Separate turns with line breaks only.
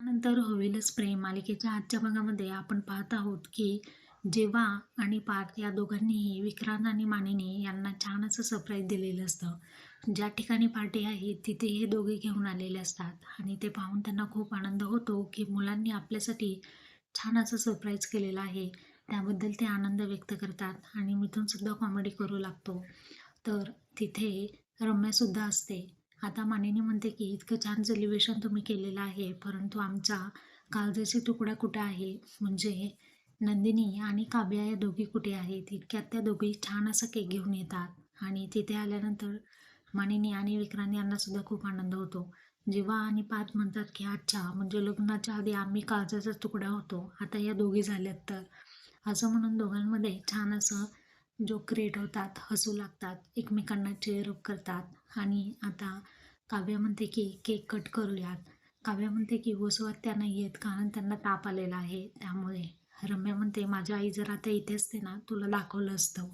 त्यानंतर होईलच प्रेम. मालिकेच्या आजच्या भागामध्ये आपण पाहत आहोत की जेव्हा आणि पार्थ या दोघांनीही विक्रांत आणि मानिनी यांना छान असं सरप्राईज दिलेलं असतं. ज्या ठिकाणी पार्टी आहे तिथे हे दोघे घेऊन आलेले असतात आणि ते पाहून त्यांना खूप आनंद होतो की मुलांनी आपल्यासाठी छान असं सरप्राईज केलेलं आहे. त्याबद्दल ते आनंद व्यक्त करतात आणि मिथूनसुद्धा कॉमेडी करू लागतो. तर तिथे रम्यासुद्धा असते. आता मानिनी म्हणते की इतकं छान सेलिब्रेशन तुम्ही केलेलं आहे परंतु आमचा काळजाचा तुकडा कुठे आहे? म्हणजे नंदिनी आणि काव्या या दोघी कुठे आहेत? इतक्यात त्या दोघी छान असं केक घेऊन येतात. आणि तिथे आल्यानंतर मानिनी आणि विक्रांत यांनासुद्धा खूप आनंद होतो. जेव्हा आणि पाच म्हणतात की अच्छा म्हणजे लग्नाच्या आधी आम्ही काळजाचा तुकडा होतो. आता या दोघी झाल्यात तर. असं म्हणून दोघांमध्ये छान असं जो क्रिएट होतात हसू लागतात एकमेकांना चेअरअप करतात. आणि आता काव्या म्हणते की केक कट करूयात. काव्या म्हणते की वसुवात त्या नाही कारण त्यांना ताप आलेला आहे. त्यामुळे रम्या म्हणते माझी आई जर आता इथे असते ना तुला दाखवलं असतं.